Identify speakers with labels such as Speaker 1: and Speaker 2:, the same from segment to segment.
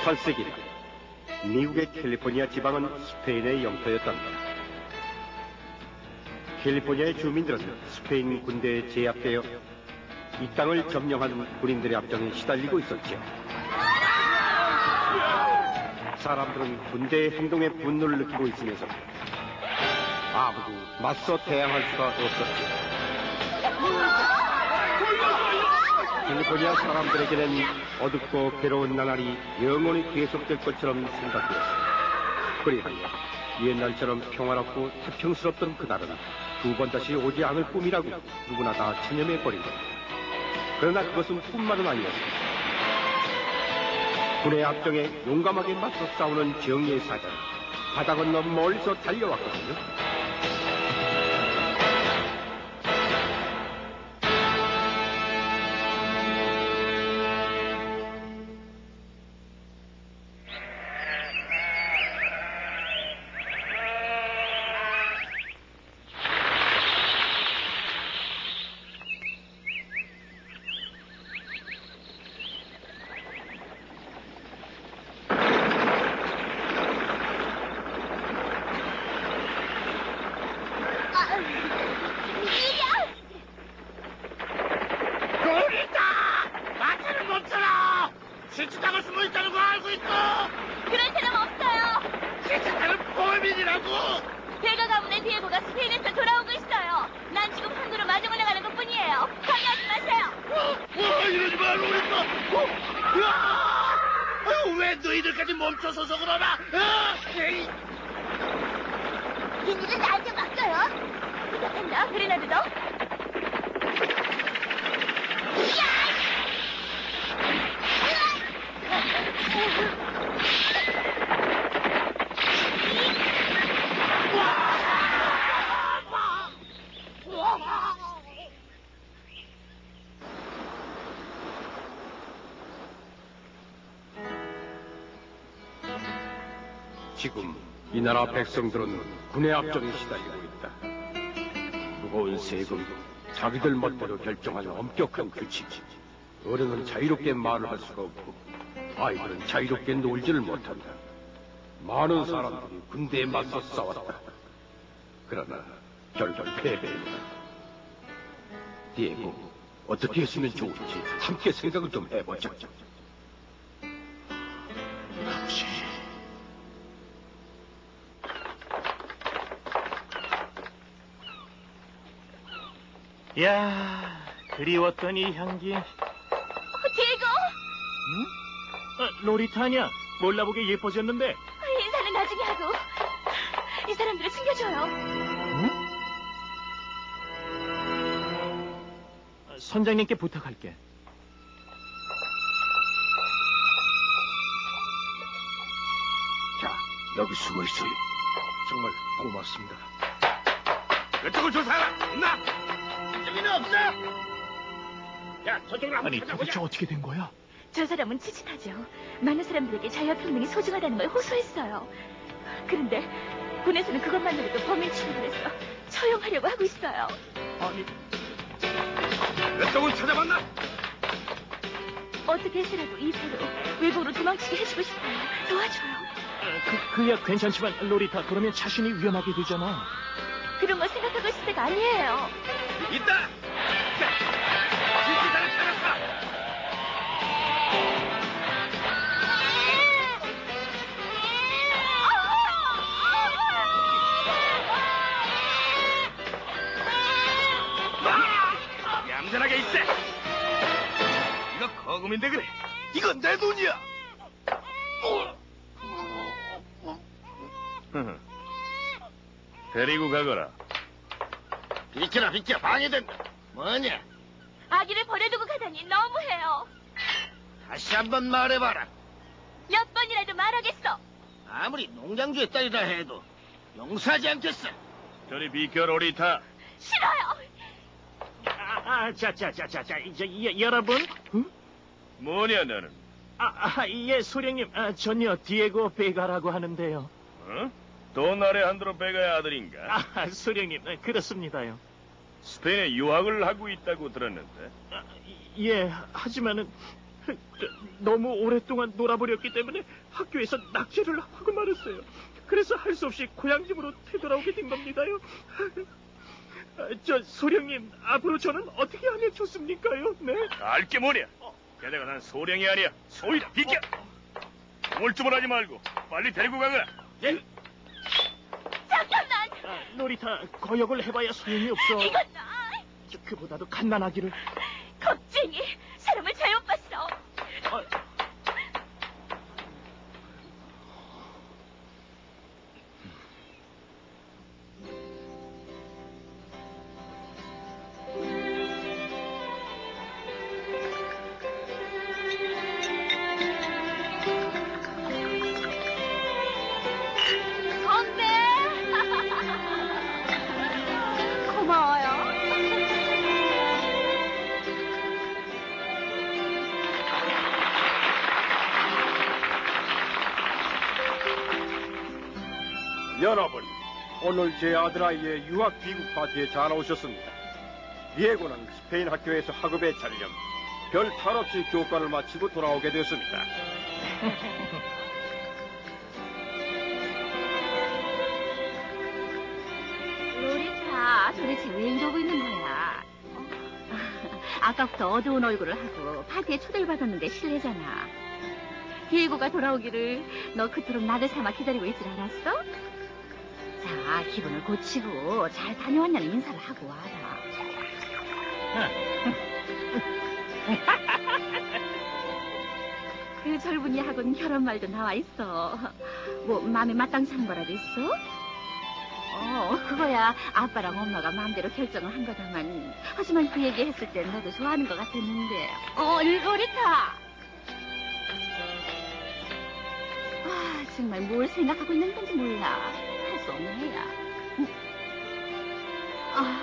Speaker 1: 18세기 미국의 캘리포니아 지방은 스페인의 영토였답니다. 캘리포니아의 주민들은 스페인 군대에 제압되어 이 땅을 점령한 군인들의 앞장에 시달리고 있었지요. 사람들은 군대의 행동에 분노를 느끼고 있으면서 아무도 맞서 대항할 수가 없었지요. 캘리포니아 사람들에게는 어둡고 괴로운 나날이 영원히 계속될 것처럼 생각되었습니다. 그리하여 옛날처럼 평화롭고 태평스럽던 그날은 두 번 다시 오지 않을 꿈이라고 누구나 다 체념해버린 것. 그러나 그것은 꿈만은 아니었습니다. 군의 앞정에 용감하게 맞서 싸우는 정의의 사전. 바다 건너 멀리서 달려왔거든요.
Speaker 2: 지금 이
Speaker 1: 나라 백성들은 군의 앞정에 시달리고 있다. 무거운 세금, 자기들 멋대로 결정한 엄격한 규칙. 어른은 자유롭게 말을 할 수가 없고 아이들은 자유롭게 놀지를 못한다. 많은 사람들이 군대에 맞서 싸웠다. 그러나 결국 패배했다. 디에고, 어떻게 했으면 좋을지 함께 생각을 좀 해보자.
Speaker 3: 야, 그리웠던 이 향기.
Speaker 2: 어, 디에고!
Speaker 3: 아, 로리타냐? 몰라보게 예뻐졌는데.
Speaker 2: 인사는 나중에 하고. 이 사람들을 숨겨줘요.
Speaker 3: 아, 선장님께 부탁할게.
Speaker 1: 자, 여기 숨어 있어요. 정말 고맙습니다.
Speaker 4: 이쪽을 조사하라! 있나? 없어! 야, 저쪽으로 한번
Speaker 3: 아니,
Speaker 4: 찾아보자!
Speaker 3: 도대체 어떻게 된 거야?
Speaker 2: 저 사람은 치진하죠. 많은 사람들에게 자유와 평등이 소중하다는 걸 호소했어요. 그런데 군에서는 그것만으로도 범인 취급을 해서 처형하려고 하고 있어요.
Speaker 3: 아니,
Speaker 4: 이쪽은 찾아봤나?
Speaker 2: 어떻게 해서라도 이 배로 외국으로 도망치게 해주고 싶어요. 도와줘요.
Speaker 3: 아, 그, 그야 괜찮지만, 로리타, 그러면 자신이 위험하게 되잖아.
Speaker 2: 그런 걸 생각하고 있을 때가 아니에요.
Speaker 4: 있다! 이거 거금인데 그래! 이건 내 돈이야!
Speaker 5: 데리고 가거라.
Speaker 4: 비켜라 비켜 방해된다 뭐냐
Speaker 2: 아기를 버려두고 가다니 너무해요.
Speaker 4: 다시 한번 말해봐라
Speaker 2: 몇 번이라도 말하겠어.
Speaker 4: 아무리 농장주의 딸이라 해도 용서하지 않겠어
Speaker 5: 저리 비켜 로리타.
Speaker 2: 싫어요.
Speaker 3: 아, 아, 자, 자, 자, 자, 자, 이제, 예, 여러분. 응?
Speaker 5: 뭐냐 너는?
Speaker 3: 아, 아, 예, 소령님, 아, 전요, 디에고 베가라고 하는데요.
Speaker 5: 어? 도나레 한드로 베가의 아들인가?
Speaker 3: 아, 소령님, 아, 그렇습니다요.
Speaker 5: 스페인에 유학을 하고 있다고 들었는데.
Speaker 3: 아, 예, 하지만은 저, 너무 오랫동안 놀아버렸기 때문에 학교에서 낙제를 하고 말았어요. 그래서 할 수 없이 고향 집으로 되돌아오게 된 겁니다요. 아, 저 소령님 앞으로 저는 어떻게 하면 좋습니까요? 네?
Speaker 5: 알게 뭐냐? 게다가 난 소령이 아니야. 소위다. 비켜. 꼴쭈을 하지 말고 빨리 데리고 가거라.
Speaker 3: 예?
Speaker 6: 잠깐만!
Speaker 3: 아, 놀이타 거역을 해봐야 소용이 없어.
Speaker 6: 이건 아,
Speaker 3: 저, 그보다도 갓난아기를.
Speaker 6: 겁쟁이!
Speaker 1: 오늘 제 아들 아이의 유학 귀국 파티에 잘 오셨습니다. 디에고는 스페인 학교에서 학업에 잘렴, 별탈 없이 교과를 마치고 돌아오게 됐습니다.
Speaker 6: 로리타, 도대체 왜 이러고 있는 거야? 어? 아까부터 어두운 얼굴을 하고 파티에 초대를 받았는데 실례잖아. 디에고가 돌아오기를 너 그토록 나를 삼아 기다리고 있질 않았어? 자, 기분을 고치고 잘 다녀왔냐는 인사를 하고 와라. 그 젊은이하고는 결혼 말도 나와 있어. 뭐 마음에 마땅치 않은 거라도 있어? 어, 그거야 아빠랑 엄마가 마음대로 결정을 한 거다만. 하지만 그 얘기 했을 땐 너도 좋아하는 것 같았는데. 어, 로리타! 아, 정말 뭘 생각하고 있는 건지 몰라. 음. 아,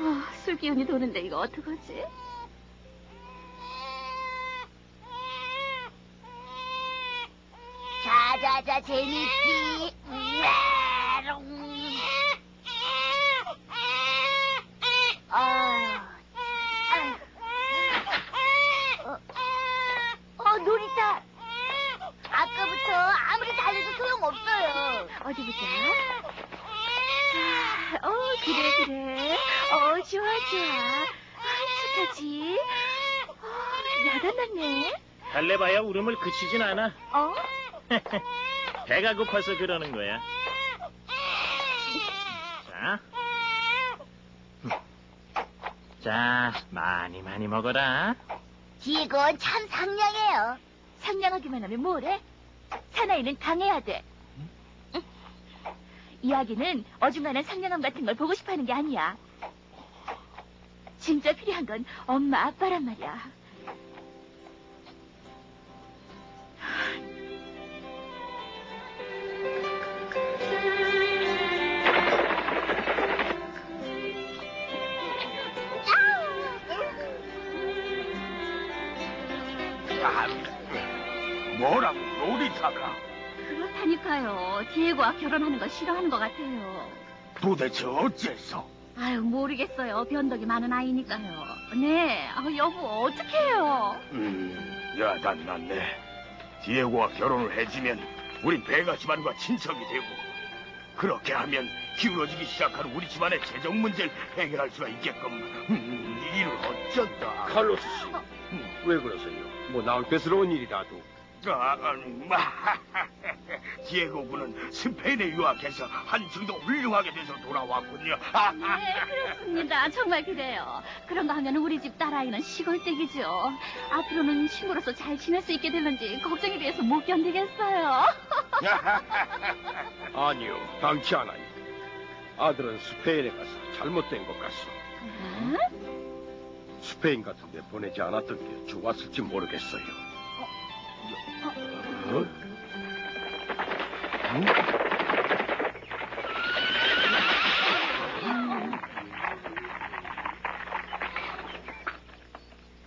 Speaker 6: 아, 술 기운이 도는데 이거 어떡하지?
Speaker 7: 자자자 재밌지 메롱 아, 어, 어 놀이터 아까부터 아무리 달려도 소용없
Speaker 6: 어디 보자. 자, 어, 그래, 그래. 어, 좋아, 좋아. 아, 착하지? 어, 야단났네.
Speaker 3: 달래봐야 울음을 그치진 않아.
Speaker 6: 어?
Speaker 3: 배가 고파서 그러는 거야. 자. 자, 많이 많이 먹어라.
Speaker 7: 디에고는 참 상냥해요
Speaker 6: 상냥하기만 하면 뭐래? 사나이는 강해야 돼. 응? 이야기는 어중간한 상냥함 같은 걸 보고 싶어 하는 게 아니야. 진짜 필요한 건 엄마, 아빠란 말이야. 그렇다니까요. 디에고와 결혼하는 거 싫어하는 것 같아요.
Speaker 4: 도대체 어째서?
Speaker 6: 아유, 모르겠어요. 변덕이 많은 아이니까요. 네, 아, 여보, 어떡해요?
Speaker 4: 음, 야단 났네. 디에고와 결혼을 해주면 우리 베가 집안과 친척이 되고 그렇게 하면 기울어지기 시작한 우리 집안의 재정 문제를 해결할 수가 있게끔 음, 이를 어쩐다.
Speaker 1: 칼로스 씨, 왜 그러세요? 뭐 낭패스러운 일이라도.
Speaker 4: 아, 음, 디에고 군은 스페인에 유학해서 한층 더 훌륭하게 돼서 돌아왔군요.
Speaker 6: 네, 그렇습니다. 정말 그래요. 그런가 하면 우리 집 딸아이는 시골댁이죠. 앞으로는 친구로서 잘 지낼 수 있게 될는지 걱정이 돼서 못 견디겠어요.
Speaker 1: 아니요, 당치 않아요. 아들은 스페인에 가서 잘못된 것 같소.
Speaker 6: 응?
Speaker 1: 스페인 같은 데 보내지 않았던 게 좋았을지 모르겠어요. 어?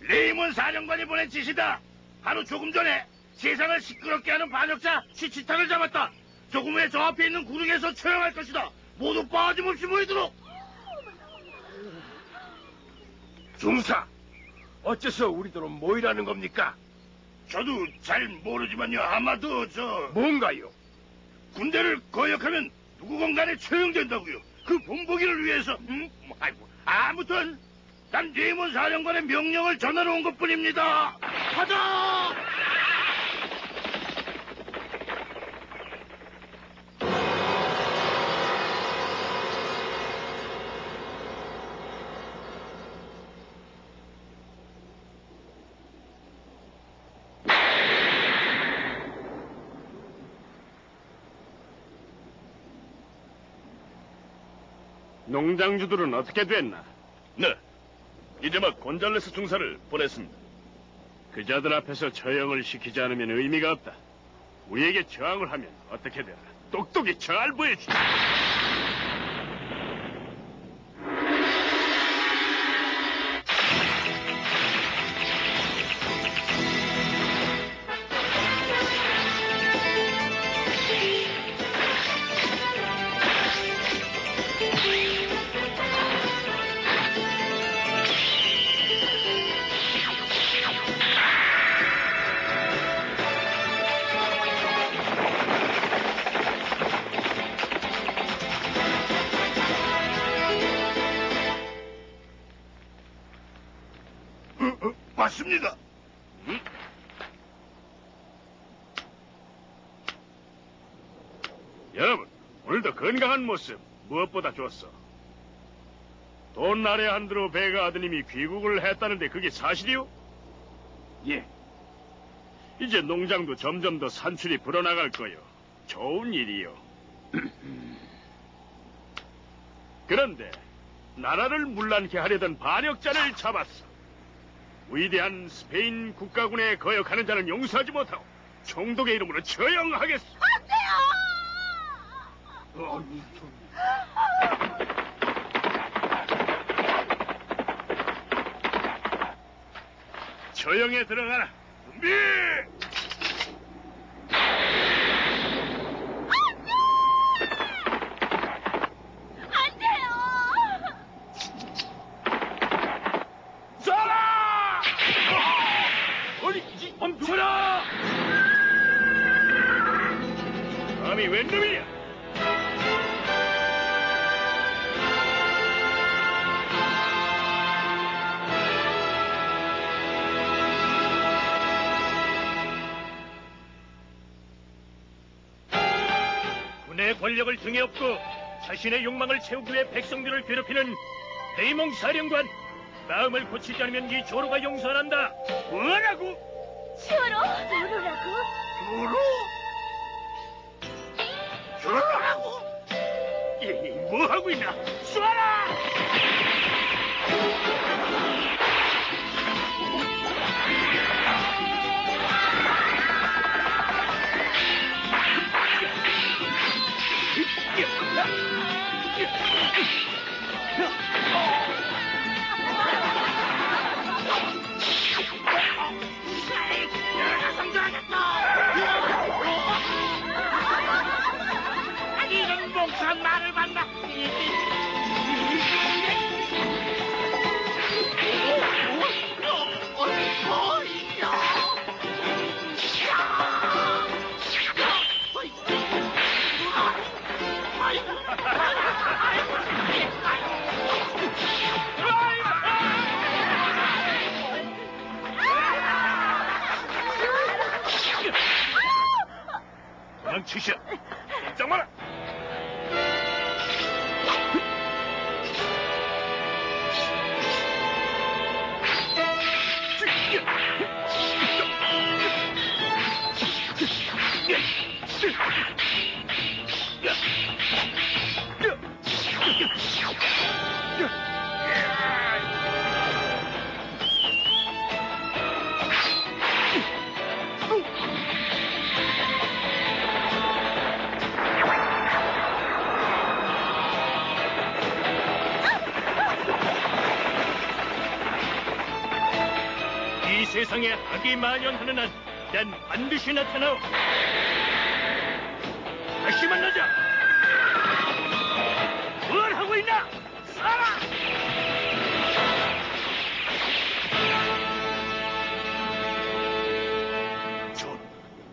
Speaker 4: 레이몬 사령관이 보낸 지시다. 하루 조금 전에 세상을 시끄럽게 하는 반역자 시치탁을 잡았다. 조금 후에 저 앞에 있는 구릉에서 처형할 것이다. 모두 빠짐없이 모이도록.
Speaker 1: 중사, 어째서 우리들은 모이라는 겁니까?
Speaker 4: 저도 잘 모르지만요. 아마도 저
Speaker 1: 뭔가요?
Speaker 4: 군대를 거역하면 누구 공간에 처형된다고요. 그 본보기를 위해서. 음? 아이고. 아무튼 난 레몬 사령관의 명령을 전하러 온 것뿐입니다. 가자!
Speaker 5: 농장주들은 어떻게 됐나?
Speaker 4: 네. 이제 막 곤잘레스 중사를 보냈습니다.
Speaker 5: 그자들 앞에서 처형을 시키지 않으면 의미가 없다. 우리에게 저항을 하면 어떻게 되나? 똑똑히 잘 보여주자. 건강한 모습 무엇보다 좋았어. 돈 아래 한드로 배가 아드님이 귀국을 했다는데 그게 사실이요?
Speaker 4: 예.
Speaker 5: 이제 농장도 점점 더 산출이 불어나갈 거요. 좋은 일이요. 그런데 나라를 문란케 하려던 반역자를 잡았어. 위대한 스페인 국가군에 거역하는 자는 용서하지 못하고 총독의 이름으로 처형하겠어. 처형에 들어가라. 준비!
Speaker 3: 권력을 등에 업고 자신의 욕망을 채우기 위해 백성들을 괴롭히는 데이몽 사령관 마음을 고치지 않으면 이 조로가 용서 안 한다 뭐라고?
Speaker 2: 추로? 추로라고?
Speaker 4: 주로? 주로라고?
Speaker 5: 이, 뭐 하고 있나? 쏴라!
Speaker 3: 악이 만연하는 한 난 반드시 나타나오 다시 만나자 뭘 하고 있나? 쏴라!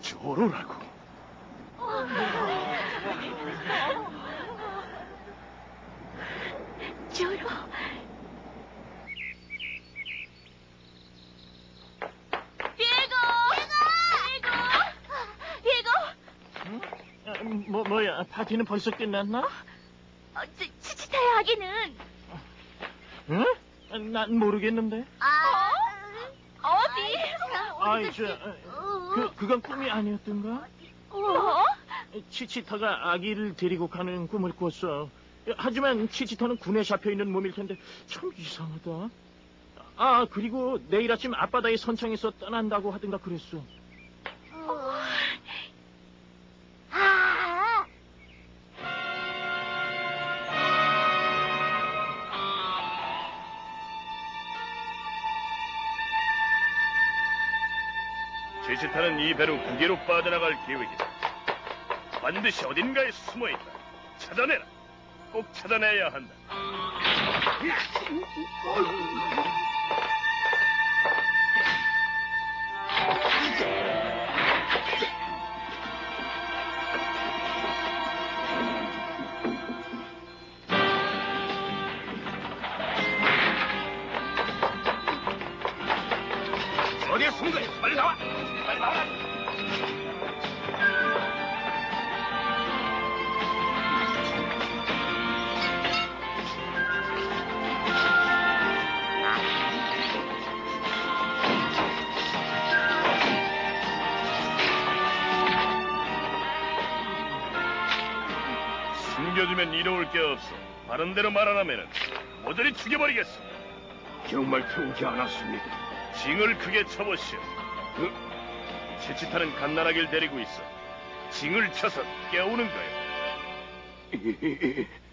Speaker 5: 조로라고.
Speaker 2: 조로. 디에고! 디에고! 디에고!
Speaker 3: 아, 뭐, 뭐야, 파티는 벌써 끝났나?
Speaker 2: 어, 저, 치치타의 아기는
Speaker 3: 응? 아, 난 모르겠는데.
Speaker 7: 아,
Speaker 2: 어디?
Speaker 3: 아이, 저, 어, 그, 그건 꿈이 아니었던가?
Speaker 2: 뭐?
Speaker 3: 치치타가 아기를 데리고 가는 꿈을 꿨어. 하지만 치치타는 군에 잡혀있는 몸일 텐데 참 이상하다. 아, 그리고 내일 아침 앞바다의 선창에서 떠난다고 하든가 그랬어.
Speaker 5: 제시타는 이 배로 국외로 빠져나갈 계획이다. 반드시 어딘가에 숨어 있다. 찾아내라. 꼭 찾아내야 한다.
Speaker 4: 어디에 숨은 거야? 빨리 나와! 빨리 나와!
Speaker 5: 숨겨두면 이로울 게 없어. 바른 대로 말안 하면은 모조리 죽여버리겠어.
Speaker 1: 정말 통지 않았습니다.
Speaker 5: 징을 크게 쳐보시오. 그 제치타는 갓나라길 데리고 있어. 징을 쳐서 깨우는 거야.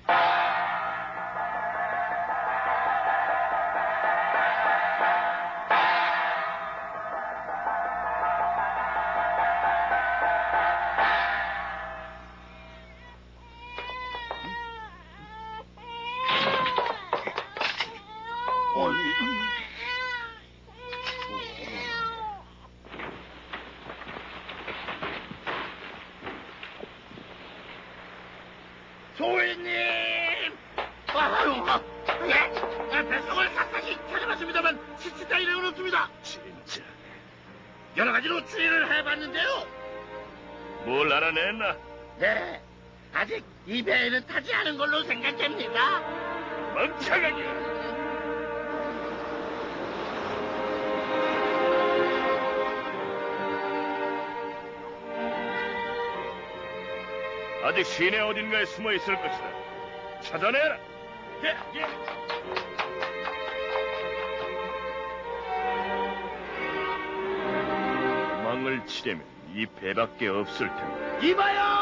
Speaker 4: 이 배에는 타지 않은 걸로 생각됩니다.
Speaker 5: 멍청하게. 아직 시내 어딘가에 숨어 있을 것이다. 찾아내라.
Speaker 4: 예, 예.
Speaker 5: 망을 치려면 이 배밖에 없을 텐데.
Speaker 4: 이봐요!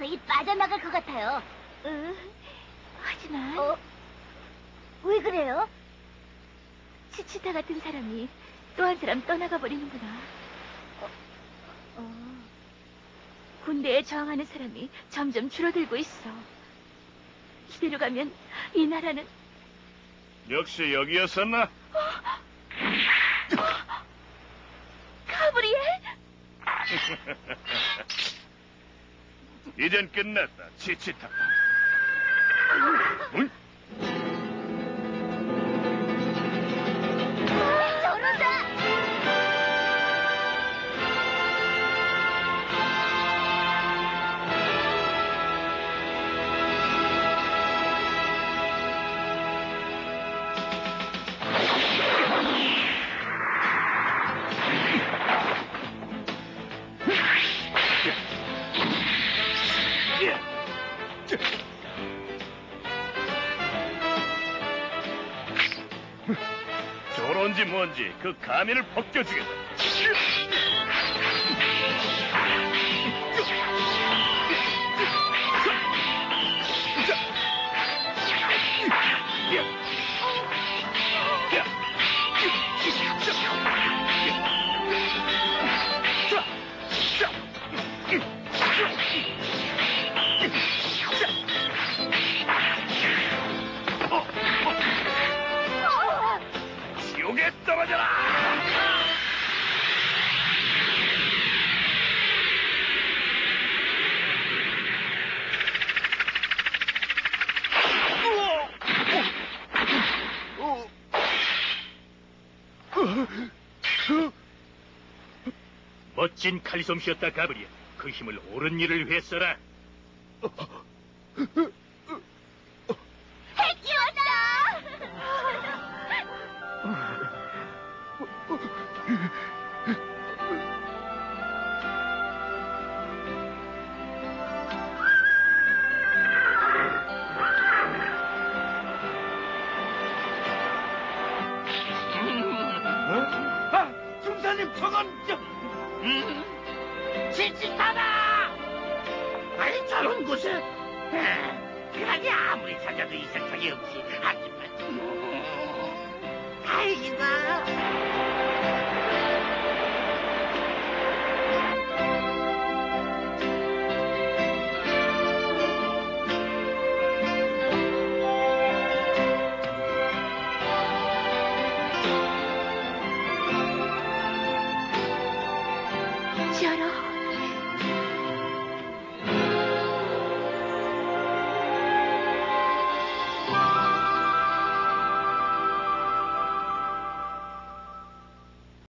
Speaker 7: 무사히 빠져나갈 것 같아요.
Speaker 2: 응. 하지만
Speaker 7: 어? 왜 그래요?
Speaker 2: 치치타 같은 사람이 또 한 사람 떠나가 버리는구나.
Speaker 7: 어,
Speaker 2: 군대에 저항하는 사람이 점점 줄어들고 있어. 이대로 가면 이 나라는
Speaker 5: 역시 여기였었나?
Speaker 2: 가브리엘?
Speaker 5: 이젠 끝났다. 치치타. 문? 저런지 뭔지 그 가면을 벗겨주겠다. 넘어져라!
Speaker 3: 멋진 칼솜씨였다 가브리엘. 그 힘을 옳은 일을 위해 써라.
Speaker 4: 곳에 에, 그러니 아무리 찾아도 이상하게 없지 하지만 음, 다행이다